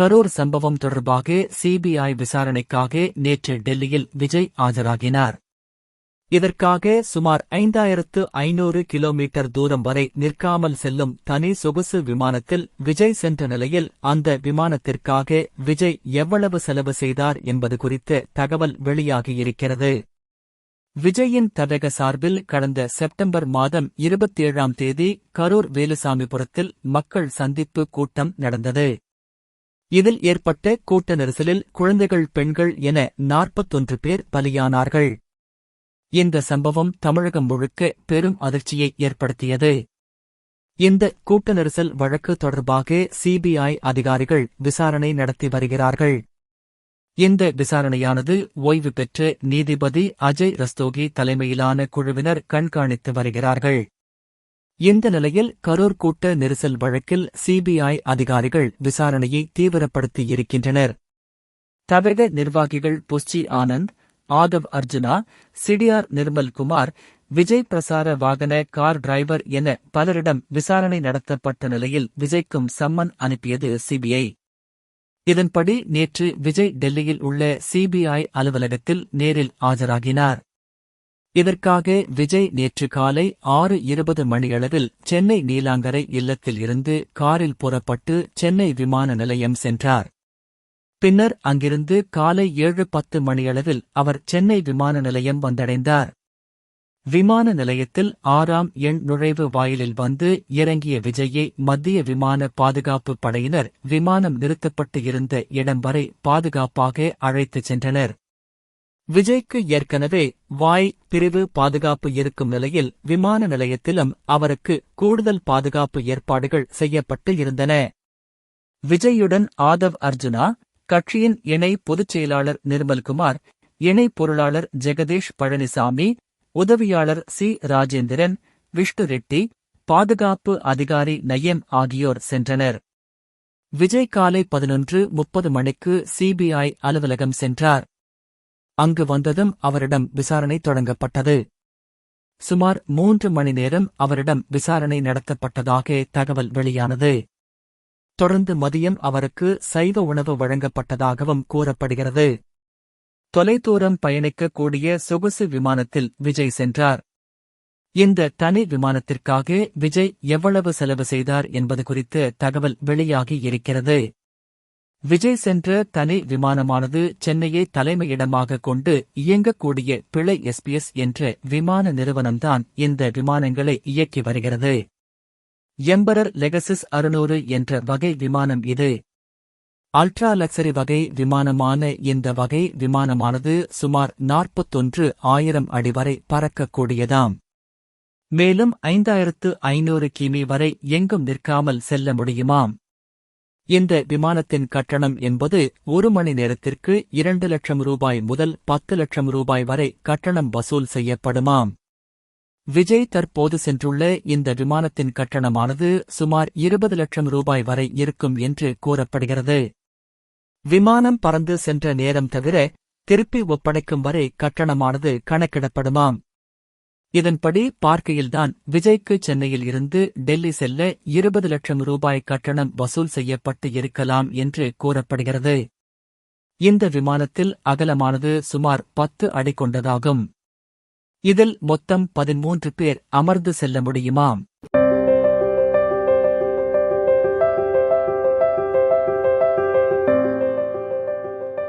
கரூர் சம்பவம் தொடர்பாக சிபிஐ விசாரணைக்காக நேற்று டெல்லியில் விஜய் ஆஜராகினார். இதற்காக சுமார் ஐந்தாயிரத்து ஐநூறு கிலோமீட்டர் தூரம் வரை நிற்காமல் செல்லும் தனி சொகுசு விமானத்தில் விஜய் சென்ற நிலையில் அந்த விமானத்திற்காக விஜய் எவ்வளவு செலவு செய்தார் என்பது குறித்து தகவல் வெளியாகியிருக்கிறது. விஜயின் தடக சார்பில் கடந்த செப்டம்பர் மாதம் இருபத்தேழாம் தேதி கரூர் வேலுசாமிபுரத்தில் மக்கள் சந்திப்பு கூட்டம் நடந்தது. இதில் ஏற்பட்ட கூட்ட நெரிசலில் குழந்தைகள் பெண்கள் என நாற்பத்தொன்று பேர் பலியானார்கள். இந்த சம்பவம் தமிழகம் முழுக்க பெரும் அதிர்ச்சியை ஏற்படுத்தியது. இந்த கூட்ட நெரிசல் வழக்கு தொடர்பாக சிபிஐ அதிகாரிகள் விசாரணை நடத்தி வருகிறார்கள். இந்த விசாரணையானது ஓய்வு பெற்ற நீதிபதி அஜய் ரஸ்தோகி தலைமையிலான குழுவினர் கண்காணித்து வருகிறார்கள். இந்த நிலையில் கரூர் கூட்ட நெரிசல் வழக்கில் சிபிஐ அதிகாரிகள் விசாரணையை தீவிரப்படுத்தியிருக்கின்றனர். தமிழக நிர்வாகிகள் புஷ்டி ஆனந்த் ஆதவ் அர்ஜுனா சிடிஆர் நிர்மல்குமார் விஜய் பிரசார வாகன கார் டிரைவர் என பலரிடம் விசாரணை நடத்தப்பட்ட நிலையில் விஜய்க்கும் சம்மன் அனுப்பியது சிபிஐ. இதன்படி நேற்று விஜய் டெல்லியில் உள்ள சிபிஐ அலுவலகத்தில் நேரில் ஆஜராகினார். இதற்காக விஜய் நேற்று காலை ஆறு இருபது மணியளவில் சென்னை நீலாங்கரை இல்லத்தில் இருந்து காரில் புறப்பட்டு சென்னை விமான நிலையம் சென்றார். பின்னர் அங்கிருந்து காலை ஏழு பத்து மணியளவில் அவர் சென்னை விமான நிலையம் வந்தடைந்தார். விமான நிலையத்தில் ஆறாம் எண் நுழைவு வாயிலில் வந்து இறங்கிய விஜயை மத்திய விமான பாதுகாப்பு படையினர் விமானம் நிறுத்தப்பட்டு இருந்த இடம் வரை பாதுகாப்பாக அழைத்துச் சென்றனர். விஜய்க்கு ஏற்கனவே வாய் பிரிவு பாதுகாப்பு இருக்கும் நிலையில் விமான நிலையத்திலும் அவருக்கு கூடுதல் பாதுகாப்பு ஏற்பாடுகள் செய்யப்பட்டு இருந்தன. விஜயுடன் ஆதவ் அர்ஜுனா கட்சியின் இணை பொதுச் செயலாளர் நிர்மல்குமார் இணை பொருளாளர் ஜெகதீஷ் பழனிசாமி உதவியாளர் சி ராஜேந்திரன் விஷ்ணு ரெட்டி பாதுகாப்பு அதிகாரி நயம் ஆகியோர் சென்றனர். விஜய் காலை பதினொன்று முப்பது மணிக்கு சிபிஐ அலுவலகம் சென்றார். அங்கு வந்ததும் அவரிடம் விசாரணை தொடங்கப்பட்டது. சுமார் மூன்று மணி நேரம் அவரிடம் விசாரணை நடத்தப்பட்டதாக தகவல் வெளியானது. தொடர்ந்து மதியம் அவருக்கு சைவ உணவு வழங்கப்பட்டதாகவும் கூறப்படுகிறது. தொலைதூரம் பயணிக்கக்கூடிய சொகுசு விமானத்தில் விஜய் சென்றார். இந்த தனி விமானத்திற்காக விஜய் எவ்வளவு செலவு செய்தார் என்பது குறித்து தகவல் வெளியாகி இருக்கிறது. விஜய் சென்ற தனி விமானமானது சென்னையை தலைமையிடமாக கொண்டு இயங்கக்கூடிய பிழை எஸ்பிஎஸ் என்ற விமான நிறுவனம்தான் இந்த விமானங்களை இயக்கி வருகிறது. எம்பரர் லெகசிஸ் அறுநூறு என்ற வகை விமானம் இது. அல்ட்ரா லக்ஸரி வகை விமானமான இந்த வகை விமானமானது சுமார் நாற்பத்தொன்று ஆயிரம் அடி வரை பறக்கக்கூடியதாம். மேலும் ஐந்தாயிரத்து ஐநூறு கிமி வரை எங்கும் நிற்காமல் செல்ல முடியுமாம். இந்த விமானத்தின் கட்டணம் என்பது ஒரு மணி நேரத்திற்கு இரண்டு லட்சம் ரூபாய் முதல் பத்து லட்சம் ரூபாய் வரை கட்டணம் வசூல் செய்யப்படுமாம். விஜய் தற்போது சென்றுள்ள இந்த விமானத்தின் கட்டணமானது சுமார் இருபது லட்சம் ரூபாய் வரை இருக்கும் என்று கூறப்படுகிறது. விமானம் பறந்து சென்ற நேரம் தவிர திருப்பி ஒப்படைக்கும் வரை கட்டணமானது கணக்கிடப்படுமாம். இதன்படி பார்க்கையில்தான் விஜய்க்கு சென்னையில் இருந்து டெல்லி செல்ல இருபது லட்சம் ரூபாய் கட்டணம் வசூல் செய்யப்பட்டு இருக்கலாம் என்று கூறப்படுகிறது. இந்த விமானத்தில் அகலமானது சுமார் பத்து அடி கொண்டதாகும். இதில் மொத்தம் பதிமூன்று பேர் அமர்ந்து செல்ல முடியுமாம்